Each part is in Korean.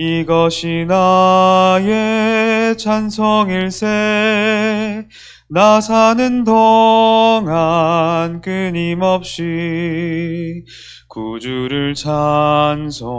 이것이 나의 찬성일세. 나 사는 동안 끊임없이 구주를 찬송하리로다.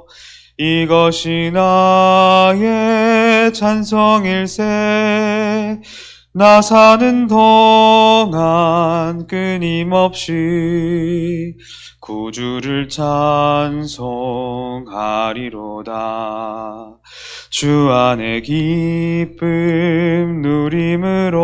이것이 나의 찬성일세. 나 사는 동안 끊임없이 구주를 찬송하리로다. 주 안에 기쁨 누림으로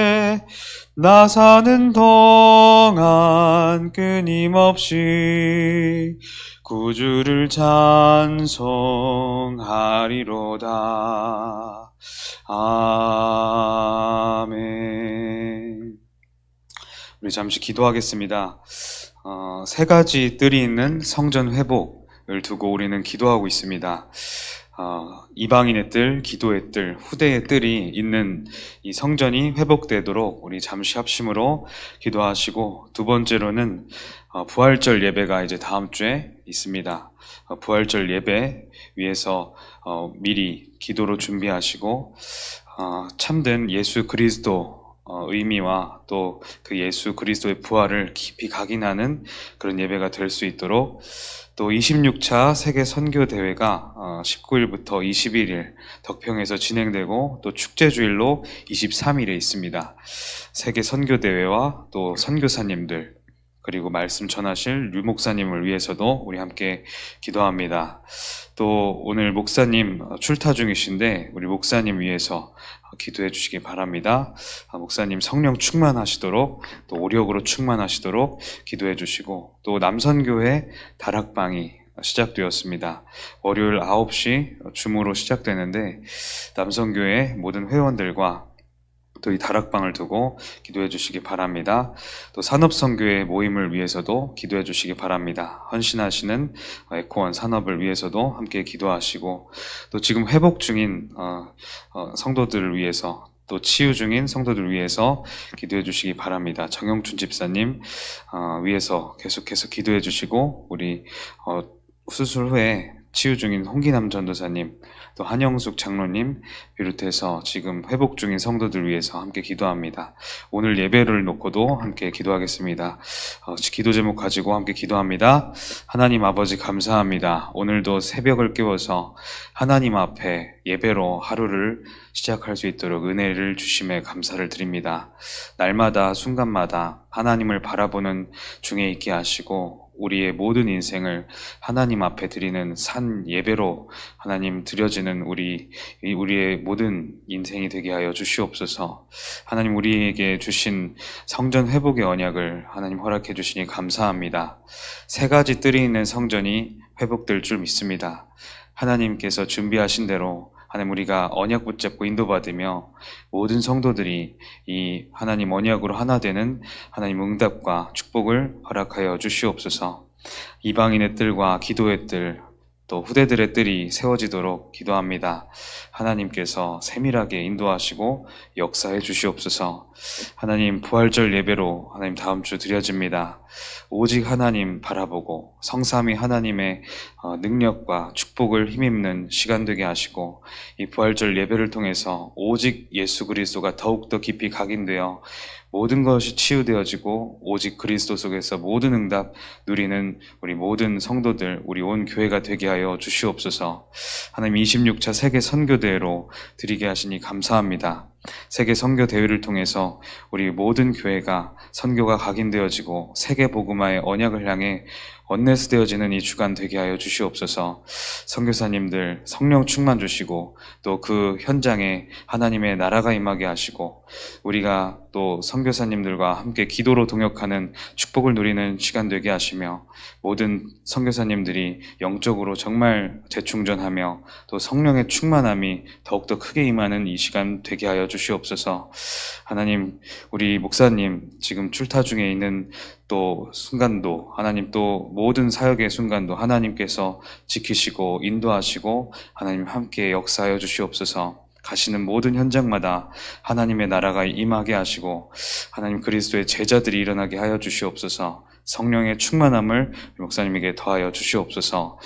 나 사는 동안 끊임없이 구주를 찬송하리로다. 아멘. 우리 잠시 기도하겠습니다. 어, 세 가지 뜰이 있는 성전 회복을 두고 우리는 기도하고 있습니다. 어, 이방인의 뜰, 기도의 뜰, 후대의 뜰이 있는 이 성전이 회복되도록 우리 잠시 합심으로 기도하시고 두 번째로는 어, 부활절 예배가 이제 다음 주에 있습니다. 어, 부활절 예배 위해서 어, 미리 기도로 준비하시고 어, 참된 예수 그리스도 어, 의미와 또 그 예수 그리스도의 부활을 깊이 각인하는 그런 예배가 될 수 있도록 또 26차 세계 선교 대회가 어, 19일부터 21일 덕평에서 진행되고 또 축제 주일로 23일에 있습니다. 세계 선교 대회와 또 선교사님들 그리고 말씀 전하실 류 목사님을 위해서도 우리 함께 기도합니다. 또 오늘 목사님 어, 출타 중이신데 우리 목사님 위해서 기도해 주시기 바랍니다. 아, 목사님 성령 충만하시도록 또 오력으로 충만하시도록 기도해 주시고 또 남선교회 다락방이 시작되었습니다. 월요일 9시 줌으로 시작되는데 남선교회 모든 회원들과 또 이 다락방을 두고 기도해 주시기 바랍니다. 또 산업선교회 모임을 위해서도 기도해 주시기 바랍니다. 헌신하시는 에코원 산업을 위해서도 함께 기도하시고 또 지금 회복 중인 어, 어, 성도들을 위해서 또 치유 중인 성도들 위해서 기도해 주시기 바랍니다. 정영춘 집사님 어, 위해서 계속해서 기도해 주시고 우리 어, 수술 후에 치유 중인 홍기남 전도사님, 또 한영숙 장로님 비롯해서 지금 회복 중인 성도들 위해서 함께 기도합니다. 오늘 예배를 놓고도 함께 기도하겠습니다. 어, 기도 제목 가지고 함께 기도합니다. 하나님 아버지 감사합니다. 오늘도 새벽을 깨워서 하나님 앞에 예배로 하루를 시작할 수 있도록 은혜를 주심에 감사를 드립니다. 날마다 순간마다 하나님을 바라보는 중에 있게 하시고 우리의 모든 인생을 하나님 앞에 드리는 산 예배로 하나님 드려지는 우리 이 우리의 모든 인생이 되게 하여 주시옵소서. 하나님 우리에게 주신 성전 회복의 언약을 하나님 허락해 주시니 감사합니다. 세 가지 뜰이 있는 성전이 회복될 줄 믿습니다. 하나님께서 준비하신 대로 하나님 우리가 언약 붙잡고 인도받으며 모든 성도들이 이 하나님 언약으로 하나 되는 하나님 응답과 축복을 허락하여 주시옵소서. 이방인의 뜰과 기도의 뜰, 또 후대들의 뜰이 세워지도록 기도합니다. 하나님께서 세밀하게 인도하시고 역사해 주시옵소서. 하나님 부활절 예배로 하나님 다음 주 드려집니다. 오직 하나님 바라보고 성삼위 하나님의 어, 능력과 축복을 힘입는 시간 되게 하시고 이 부활절 예배를 통해서 오직 예수 그리스도가 더욱더 깊이 각인되어 모든 것이 치유되어지고 오직 그리스도 속에서 모든 응답 누리는 우리 모든 성도들, 우리 온 교회가 되게 하여 주시옵소서. 하나님 26차 세계 선교대회로 드리게 하시니 감사합니다. 세계 선교 대회를 통해서 우리 모든 교회가 선교가 각인되어지고 세계 복음화의 언약을 향해 언네스 되어지는 이 주간 되게 하여 주시옵소서. 선교사님들 성령 충만 주시고 또 그 현장에 하나님의 나라가 임하게 하시고 우리가 또 선교사님들과 함께 기도로 동역하는 축복을 누리는 시간 되게 하시며 모든 선교사님들이 영적으로 정말 재충전하며 또 성령의 충만함이 더욱더 크게 임하는 이 시간 되게 하여 주시옵소서. 하나님, 우리 목사님 지금 출타 중에 있는 또 순간도 하나님 또 모든 사역의 순간도 하나님께서 지키시고 인도하시고 하나님 함께 역사하여 주시옵소서. 가시는 모든 현장마다 하나님의 나라가 임하게 하시고 하나님 그리스도의 제자들이 일어나게 하여 주시옵소서. 성령의 충만함을 목사님에게 더하여 주시옵소서.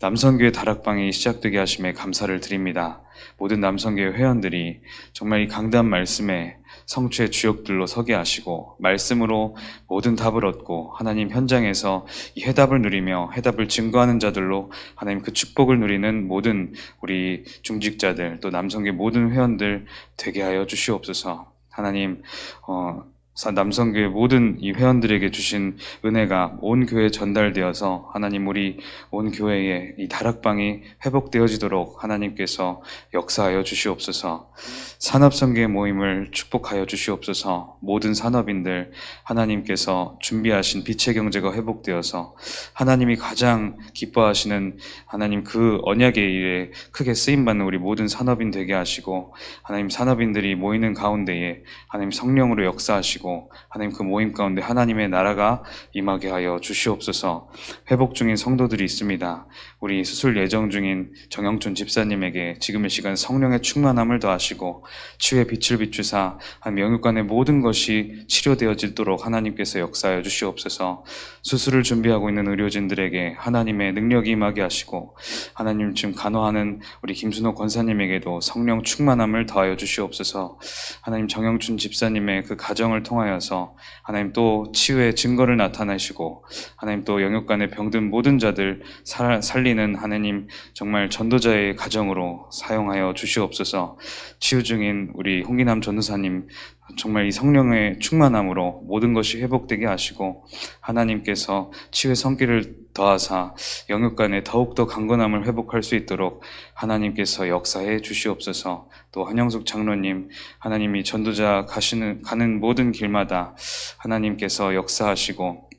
남성교회 다락방이 시작되게 하심에 감사를 드립니다. 모든 남성교회 회원들이 정말 이 강단 말씀에 성취의 주역들로 서게 하시고 말씀으로 모든 답을 얻고 하나님 현장에서 이 해답을 누리며 해답을 증거하는 자들로 하나님 그 축복을 누리는 모든 우리 중직자들 또 남성계 모든 회원들 되게 하여 주시옵소서. 하나님 어, 남성교회 모든 이 회원들에게 주신 은혜가 온 교회에 전달되어서 하나님 우리 온 교회에 이 다락방이 회복되어지도록 하나님께서 역사하여 주시옵소서. 산업성계 모임을 축복하여 주시옵소서. 모든 산업인들 하나님께서 준비하신 빛의 경제가 회복되어서 하나님이 가장 기뻐하시는 하나님 그 언약의 일에 크게 쓰임 받는 우리 모든 산업인 되게 하시고 하나님 산업인들이 모이는 가운데에 하나님 성령으로 역사하시고 하나님 그 모임 가운데 하나님의 나라가 임하게 하여 주시옵소서. 회복 중인 성도들이 있습니다. 우리 수술 예정 중인 정영춘 집사님에게 지금의 시간 성령의 충만함을 더하시고 치유의 빛을 비추사 한 명육관의 모든 것이 치료되어지도록 하나님께서 역사하여 주시옵소서. 수술을 준비하고 있는 의료진들에게 하나님의 능력이 임하게 하시고 하나님 지금 간호하는 우리 김순호 권사님에게도 성령 충만함을 더하여 주시옵소서. 하나님 정영춘 집사님의 그 가정을 통하여서 하나님 또 치유의 증거를 나타내시고 하나님 또 영육간에 병든 모든 자들 살, 살리는 하나님 정말 전도자의 가정으로 사용하여 주시옵소서. 치유 중인 우리 홍기남 전도사님 정말 이 성령의 충만함으로 모든 것이 회복되게 하시고 하나님께서 치유의 성기를 더하사 영육간에 더욱더 강건함을 회복할 수 있도록 하나님께서 역사해 주시옵소서. 또 한영숙 장로님 하나님이 전도자 가시는 가는 모든 길마다 하나님께서 역사하시고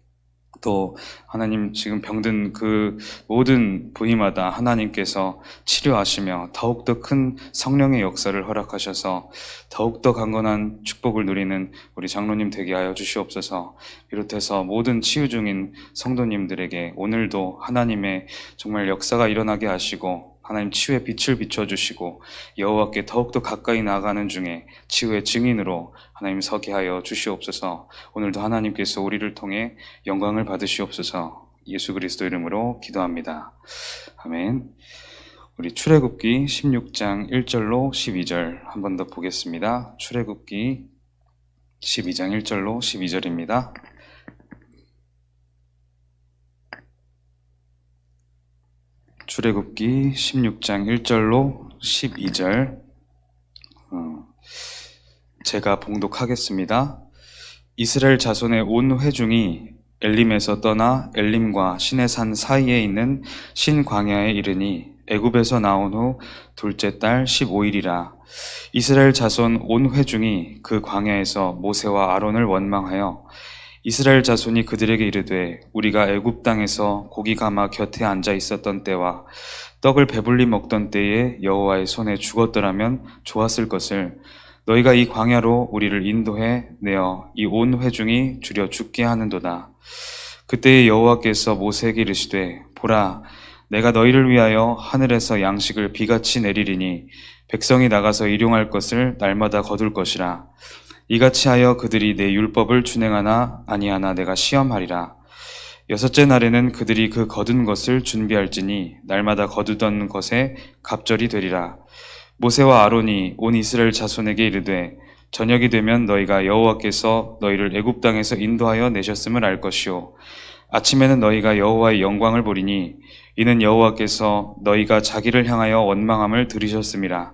또 하나님 지금 병든 그 모든 부위마다 하나님께서 치료하시며 더욱더 큰 성령의 역사를 허락하셔서 더욱더 강건한 축복을 누리는 우리 장로님 되게 하여 주시옵소서. 비롯해서 모든 치유 중인 성도님들에게 오늘도 하나님의 정말 역사가 일어나게 하시고 하나님 치유의 빛을 비춰주시고 여호와께 더욱더 가까이 나아가는 중에 치유의 증인으로 하나님 서게 하여 주시옵소서 오늘도 하나님께서 우리를 통해 영광을 받으시옵소서 예수 그리스도 이름으로 기도합니다. 아멘. 우리 출애굽기 16장 1절로 12절 한 번 더 보겠습니다. 출애굽기 12장 1절로 12절입니다. 출애굽기 16장 1절로 12절 어, 제가 봉독하겠습니다. 이스라엘 자손의 온 회중이 엘림에서 떠나 엘림과 신의 산 사이에 있는 신광야에 이르니 애굽에서 나온 후 둘째 달 15일이라 이스라엘 자손 온 회중이 그 광야에서 모세와 아론을 원망하여 이스라엘 자손이 그들에게 이르되 우리가 애굽 땅에서 고기 가마 곁에 앉아 있었던 때와 떡을 배불리 먹던 때에 여호와의 손에 죽었더라면 좋았을 것을 너희가 이 광야로 우리를 인도해 내어 이 온 회중이 줄여 죽게 하는도다. 그때에 여호와께서 모세에게 이르시되 보라 내가 너희를 위하여 하늘에서 양식을 비같이 내리리니 백성이 나가서 일용할 것을 날마다 거둘 것이라 이같이 하여 그들이 내 율법을 준행하나 아니하나 내가 시험하리라. 여섯째 날에는 그들이 그 거둔 것을 준비할지니 날마다 거두던 것에 갑절이 되리라. 모세와 아론이 온 이스라엘 자손에게 이르되 저녁이 되면 너희가 여호와께서 너희를 애굽 땅에서 인도하여 내셨음을 알 것이요 아침에는 너희가 여호와의 영광을 보리니 이는 여호와께서 너희가 자기를 향하여 원망함을 들으셨음이라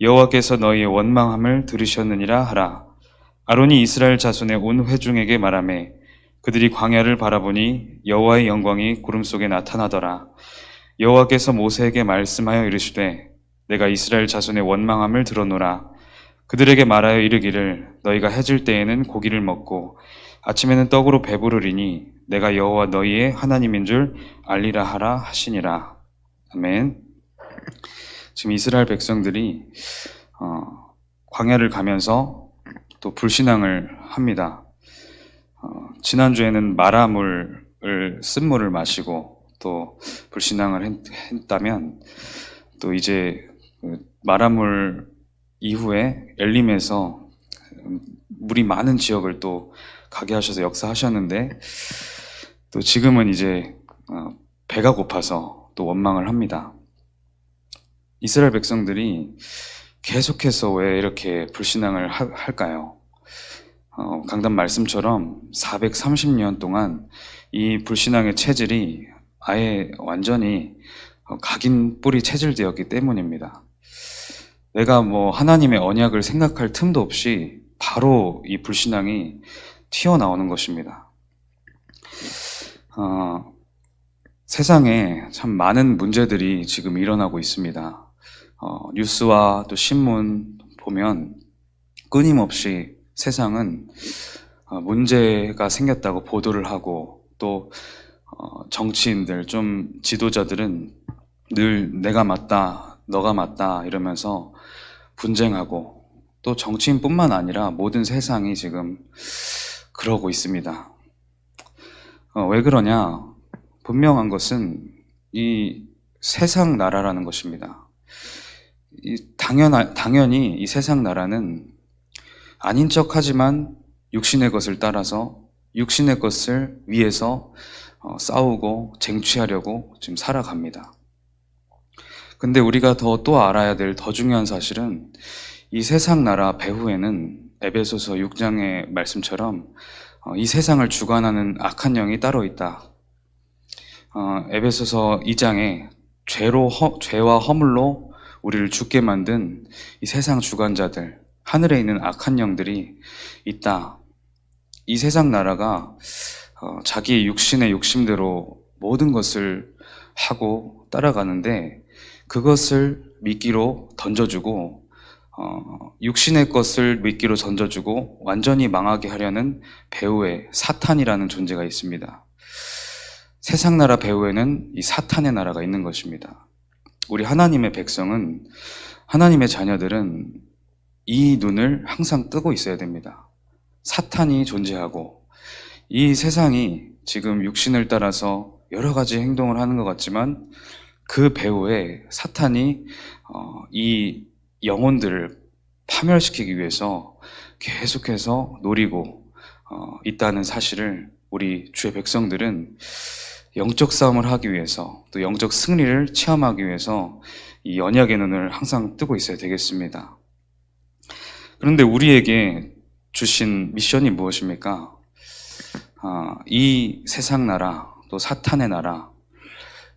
여호와께서 너희의 원망함을 들으셨느니라 하라 아론이 이스라엘 자손의 온 회중에게 말하매 그들이 광야를 바라보니 여호와의 영광이 구름 속에 나타나더라 여호와께서 모세에게 말씀하여 이르시되 내가 이스라엘 자손의 원망함을 들어노라 그들에게 말하여 이르기를 너희가 해질 때에는 고기를 먹고 아침에는 떡으로 배부르리니 내가 여호와 너희의 하나님인 줄 알리라 하라 하시니라. 아멘. 지금 이스라엘 백성들이 어, 광야를 가면서 또 불신앙을 합니다. 어, 지난주에는 마라물을 쓴물을 마시고 또 불신앙을 했, 했다면 또 이제 그 마라물 이후에 엘림에서 물이 많은 지역을 또 가게 하셔서 역사하셨는데 또 지금은 이제 어, 배가 고파서 또 원망을 합니다. 이스라엘 백성들이 계속해서 왜 이렇게 불신앙을 하- 할까요? 어, 강단 말씀처럼 430년 동안 이 불신앙의 체질이 아예 완전히 어, 각인 뿌리 체질되었기 때문입니다. 내가 뭐 하나님의 언약을 생각할 틈도 없이 바로 이 불신앙이 튀어나오는 것입니다. 어, 세상에 참 많은 문제들이 지금 일어나고 있습니다. 어, 뉴스와 또 신문 보면 끊임없이 세상은 어, 문제가 생겼다고 보도를 하고 또 어, 정치인들 좀 지도자들은 늘 내가 맞다, 너가 맞다 이러면서 분쟁하고 또 정치인뿐만 아니라 모든 세상이 지금 그러고 있습니다. 어, 왜 그러냐? 분명한 것은 이 세상 나라라는 것입니다. 이 당연, 당연히 이 세상 나라는 아닌 척 하지만 육신의 것을 따라서 육신의 것을 위해서 어, 싸우고 쟁취하려고 지금 살아갑니다. 근데 우리가 더 또 알아야 될 더 중요한 사실은 이 세상 나라 배후에는 에베소서 6장의 말씀처럼 어, 이 세상을 주관하는 악한 영이 따로 있다. 어, 에베소서 2장에 죄로 허- 죄와 허물로 우리를 죽게 만든 이 세상 주관자들, 하늘에 있는 악한 영들이 있다. 이 세상 나라가 어, 자기 육신의 욕심대로 모든 것을 하고 따라가는데 그것을 미끼로 던져주고 어, 육신의 것을 미끼로 던져주고 완전히 망하게 하려는 배후에 사탄이라는 존재가 있습니다. 세상 나라 배후에는 이 사탄의 나라가 있는 것입니다. 우리 하나님의 백성은 하나님의 자녀들은 이 눈을 항상 뜨고 있어야 됩니다. 사탄이 존재하고 이 세상이 지금 육신을 따라서 여러 가지 행동을 하는 것 같지만 그 배후에 사탄이 어, 이 영혼들을 파멸시키기 위해서 계속해서 노리고 어, 있다는 사실을 우리 주의 백성들은 영적 싸움을 하기 위해서 또 영적 승리를 체험하기 위해서 이 언약의 눈을 항상 뜨고 있어야 되겠습니다. 그런데 우리에게 주신 미션이 무엇입니까? 아, 이 세상 나라 또 사탄의 나라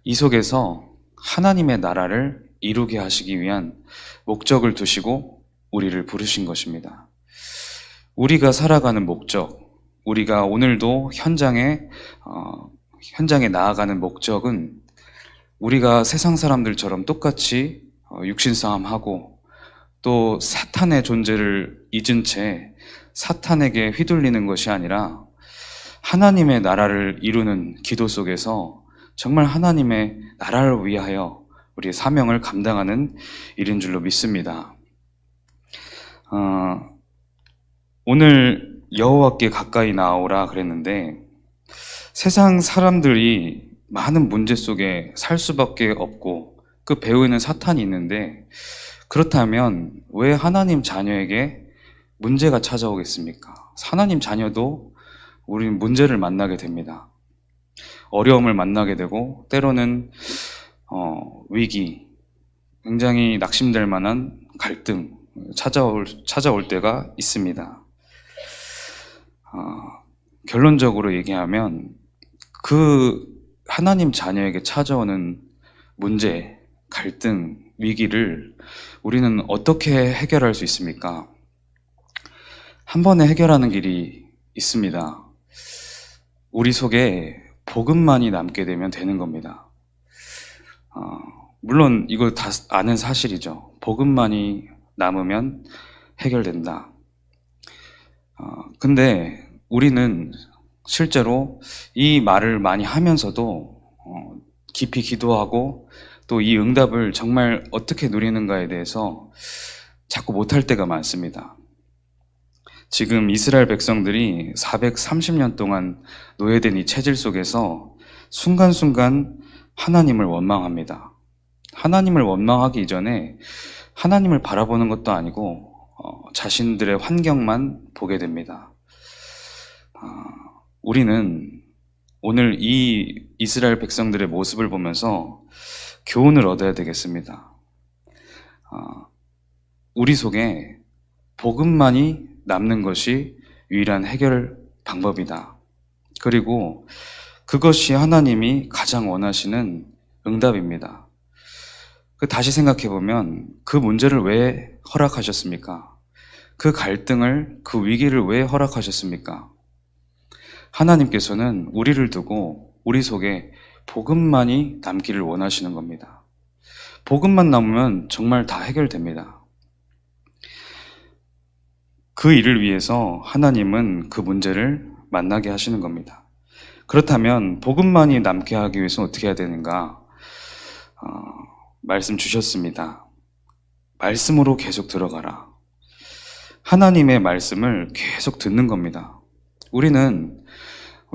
이 속에서 하나님의 나라를 이루게 하시기 위한 목적을 두시고 우리를 부르신 것입니다. 우리가 살아가는 목적, 우리가 오늘도 현장에 어, 현장에 나아가는 목적은 우리가 세상 사람들처럼 똑같이 어, 육신 싸움하고 또 사탄의 존재를 잊은 채 사탄에게 휘둘리는 것이 아니라 하나님의 나라를 이루는 기도 속에서 정말 하나님의 나라를 위하여 우리의 사명을 감당하는 일인 줄로 믿습니다. 어, 오늘 여호와께 가까이 나오라 그랬는데 세상 사람들이 많은 문제 속에 살 수밖에 없고 그 배후에는 사탄이 있는데 그렇다면 왜 하나님 자녀에게 문제가 찾아오겠습니까? 하나님 자녀도 우리는 문제를 만나게 됩니다. 어려움을 만나게 되고 때로는 어, 위기, 굉장히 낙심될 만한 갈등 찾아올 찾아올 때가 있습니다. 어, 결론적으로 얘기하면 그 하나님 자녀에게 찾아오는 문제, 갈등, 위기를 우리는 어떻게 해결할 수 있습니까? 한 번에 해결하는 길이 있습니다. 우리 속에 복음만이 남게 되면 되는 겁니다. 어, 물론 이거 다 아는 사실이죠. 복음만이 남으면 해결된다. 어, 근데 우리는 실제로 이 말을 많이 하면서도 어, 깊이 기도하고 또 이 응답을 정말 어떻게 누리는가에 대해서 자꾸 못할 때가 많습니다. 지금 이스라엘 백성들이 430년 동안 노예된 이 체질 속에서 순간순간 하나님을 원망합니다. 하나님을 원망하기 이전에 하나님을 바라보는 것도 아니고 어, 자신들의 환경만 보게 됩니다. 어, 우리는 오늘 이 이스라엘 백성들의 모습을 보면서 교훈을 얻어야 되겠습니다. 어, 우리 속에 복음만이 남는 것이 유일한 해결 방법이다. 그리고 그것이 하나님이 가장 원하시는 응답입니다. 그 다시 생각해 보면 그 문제를 왜 허락하셨습니까? 그 갈등을, 그 위기를 왜 허락하셨습니까? 하나님께서는 우리를 두고 우리 속에 복음만이 남기를 원하시는 겁니다. 복음만 남으면 정말 다 해결됩니다. 그 일을 위해서 하나님은 그 문제를 만나게 하시는 겁니다. 그렇다면 복음만이 남게 하기 위해서 어떻게 해야 되는가? 어, 말씀 주셨습니다. 말씀으로 계속 들어가라. 하나님의 말씀을 계속 듣는 겁니다. 우리는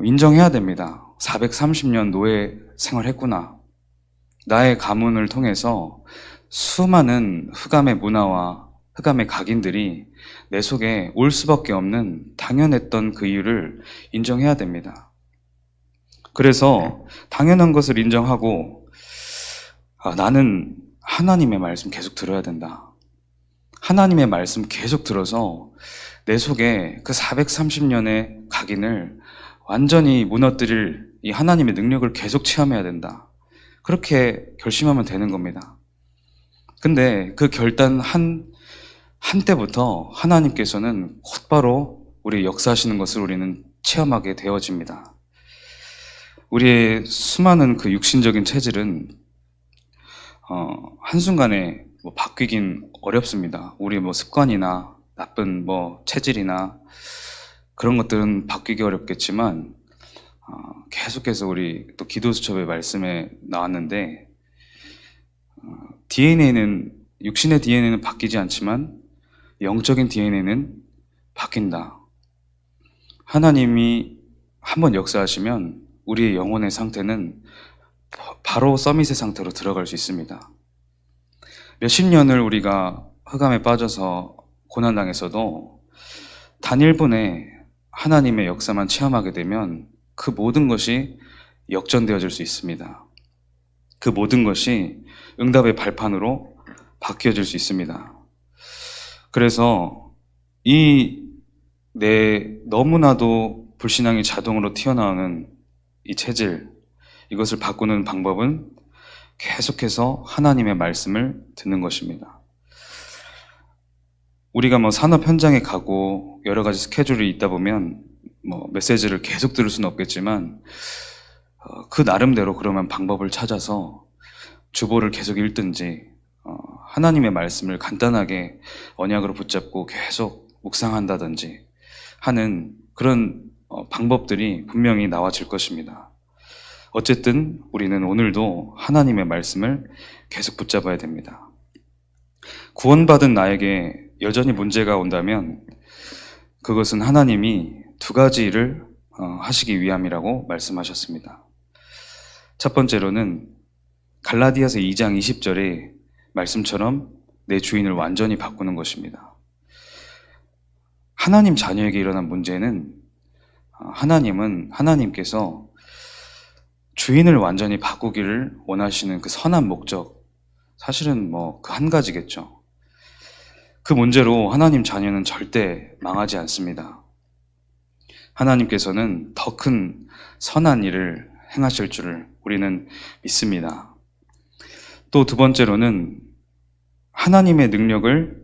인정해야 됩니다. 430년 노예 생활했구나. 나의 가문을 통해서 수많은 흑암의 문화와 흑암의 각인들이 내 속에 올 수밖에 없는 당연했던 그 이유를 인정해야 됩니다. 그래서 당연한 것을 인정하고 아, 나는 하나님의 말씀 계속 들어야 된다. 하나님의 말씀 계속 들어서 내 속에 그 430년의 각인을 완전히 무너뜨릴 이 하나님의 능력을 계속 체험해야 된다. 그렇게 결심하면 되는 겁니다. 근데 그 결단 한, 한때부터 하나님께서는 곧바로 우리 역사하시는 것을 우리는 체험하게 되어집니다. 우리의 수많은 그 육신적인 체질은 어, 한순간에 뭐 바뀌긴 어렵습니다. 우리 뭐 습관이나 나쁜 뭐 체질이나 그런 것들은 바뀌기 어렵겠지만 어, 계속해서 우리 또 기도 수첩의 말씀에 나왔는데 DNA는 육신의 DNA는 바뀌지 않지만 영적인 DNA는 바뀐다. 하나님이 한번 역사하시면 우리의 영혼의 상태는 바- 바로 서밋의 상태로 들어갈 수 있습니다. 몇십 년을 우리가 흑암에 빠져서 고난당해서도 단일분에 하나님의 역사만 체험하게 되면 그 모든 것이 역전되어질 수 있습니다. 그 모든 것이 응답의 발판으로 바뀌어질 수 있습니다. 그래서 이 내 너무나도 불신앙이 자동으로 튀어나오는 이 체질, 이것을 바꾸는 방법은 계속해서 하나님의 말씀을 듣는 것입니다. 우리가 뭐 산업 현장에 가고 여러 가지 스케줄이 있다 보면 뭐 메시지를 계속 들을 수는 없겠지만 어, 그 나름대로 그러면 방법을 찾아서 주보를 계속 읽든지 어, 하나님의 말씀을 간단하게 언약으로 붙잡고 계속 묵상한다든지 하는 그런 어, 방법들이 분명히 나와질 것입니다. 어쨌든 우리는 오늘도 하나님의 말씀을 계속 붙잡아야 됩니다. 구원받은 나에게 여전히 문제가 온다면 그것은 하나님이 두 가지 일을 어, 하시기 위함이라고 말씀하셨습니다. 첫 번째로는 갈라디아서 2장 20절의 말씀처럼 내 주인을 완전히 바꾸는 것입니다. 하나님 자녀에게 일어난 문제는 어, 하나님은 하나님께서 주인을 완전히 바꾸기를 원하시는 그 선한 목적 사실은 뭐 그 한 가지겠죠. 그 문제로 하나님 자녀는 절대 망하지 않습니다. 하나님께서는 더 큰 선한 일을 행하실 줄을 우리는 믿습니다. 또 두 번째로는 하나님의 능력을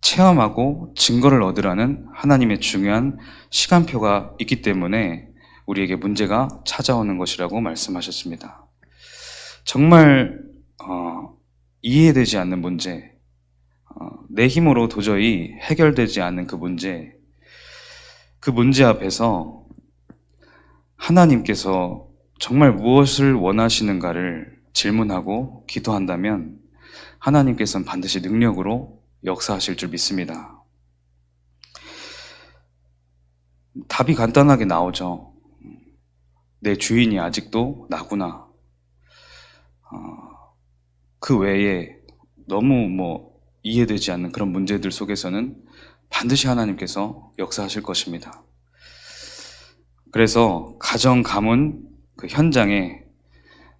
체험하고 증거를 얻으라는 하나님의 중요한 시간표가 있기 때문에 우리에게 문제가 찾아오는 것이라고 말씀하셨습니다. 정말 어, 이해되지 않는 문제, 어, 내 힘으로 도저히 해결되지 않는 그 문제, 그 문제 앞에서 하나님께서 정말 무엇을 원하시는가를 질문하고 기도한다면 하나님께서는 반드시 능력으로 역사하실 줄 믿습니다. 답이 간단하게 나오죠. 내 주인이 아직도 나구나. 어, 그 외에 너무 뭐 이해되지 않는 그런 문제들 속에서는 반드시 하나님께서 역사하실 것입니다. 그래서 가정 가문 그 현장에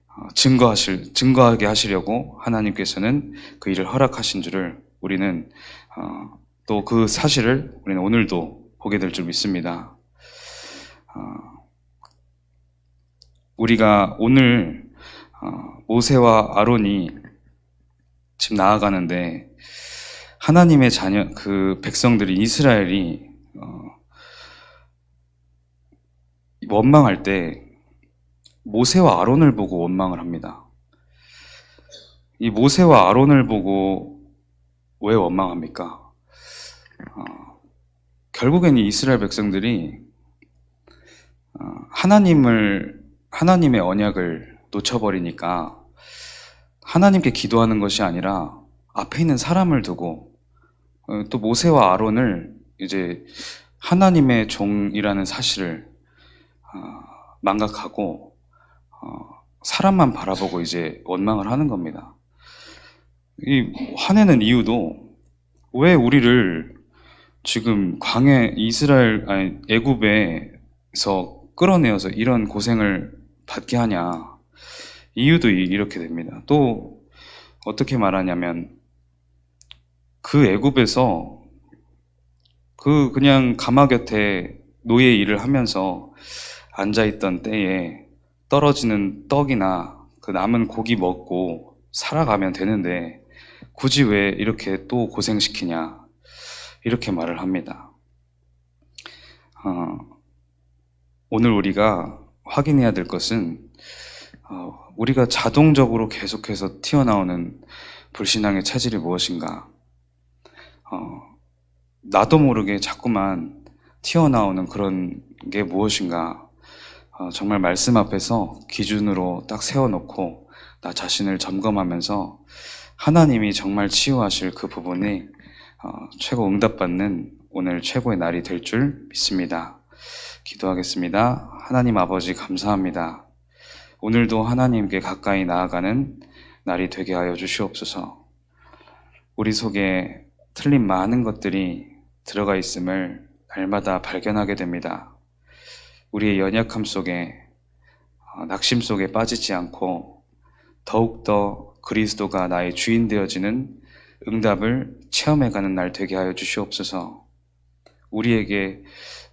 어, 증거하실 증거하게 하시려고 하나님께서는 그 일을 허락하신 줄을 우리는 어, 또그 사실을 우리는 오늘도 보게 될 줄 믿습니다. 어, 우리가 오늘 어, 모세와 아론이 지금 나아가는데 하나님의 자녀 그 백성들이 이스라엘이 어, 원망할 때 모세와 아론을 보고 원망을 합니다. 이 모세와 아론을 보고 왜 원망합니까? 어, 결국엔 이 이스라엘 백성들이 어, 하나님을 하나님의 언약을 놓쳐버리니까 하나님께 기도하는 것이 아니라 앞에 있는 사람을 두고 어, 또 모세와 아론을 이제 하나님의 종이라는 사실을 어, 망각하고 어, 사람만 바라보고 이제 원망을 하는 겁니다. 이 화내는 이유도 왜 우리를 지금 광해 이스라엘 아니 애굽에서 끌어내어서 이런 고생을 받게 하냐 이유도 이- 이렇게 됩니다. 또 어떻게 말하냐면 그 애굽에서 그 그냥 가마 곁에 노예 일을 하면서 앉아 있던 때에 떨어지는 떡이나 그 남은 고기 먹고 살아가면 되는데 굳이 왜 이렇게 또 고생시키냐 이렇게 말을 합니다. 어, 오늘 우리가 확인해야 될 것은 어, 우리가 자동적으로 계속해서 튀어나오는 불신앙의 체질이 무엇인가? 어, 나도 모르게 자꾸만 튀어나오는 그런 게 무엇인가? 어, 정말 말씀 앞에서 기준으로 딱 세워놓고 나 자신을 점검하면서 하나님이 정말 치유하실 그 부분이 어, 최고 응답받는 오늘 최고의 날이 될 줄 믿습니다. 기도하겠습니다. 하나님 아버지 감사합니다. 오늘도 하나님께 가까이 나아가는 날이 되게 하여 주시옵소서. 우리 속에 틀린 많은 것들이 들어가 있음을 날마다 발견하게 됩니다. 우리의 연약함 속에 어, 낙심 속에 빠지지 않고 더욱더 그리스도가 나의 주인 되어지는 응답을 체험해가는 날 되게 하여 주시옵소서. 우리에게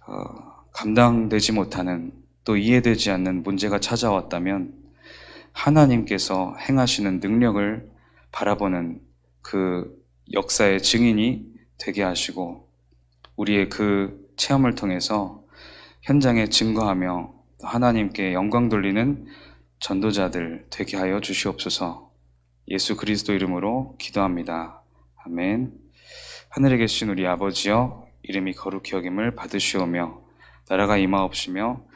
어, 감당되지 못하는 또 이해되지 않는 문제가 찾아왔다면 하나님께서 행하시는 능력을 바라보는 그 역사의 증인이 되게 하시고 우리의 그 체험을 통해서 현장에 증거하며 하나님께 영광 돌리는 전도자들 되게 하여 주시옵소서. 예수 그리스도 이름으로 기도합니다. 아멘. 하늘에 계신 우리 아버지여 이름이 거룩히 여김을 받으시오며 나라가 임하옵시며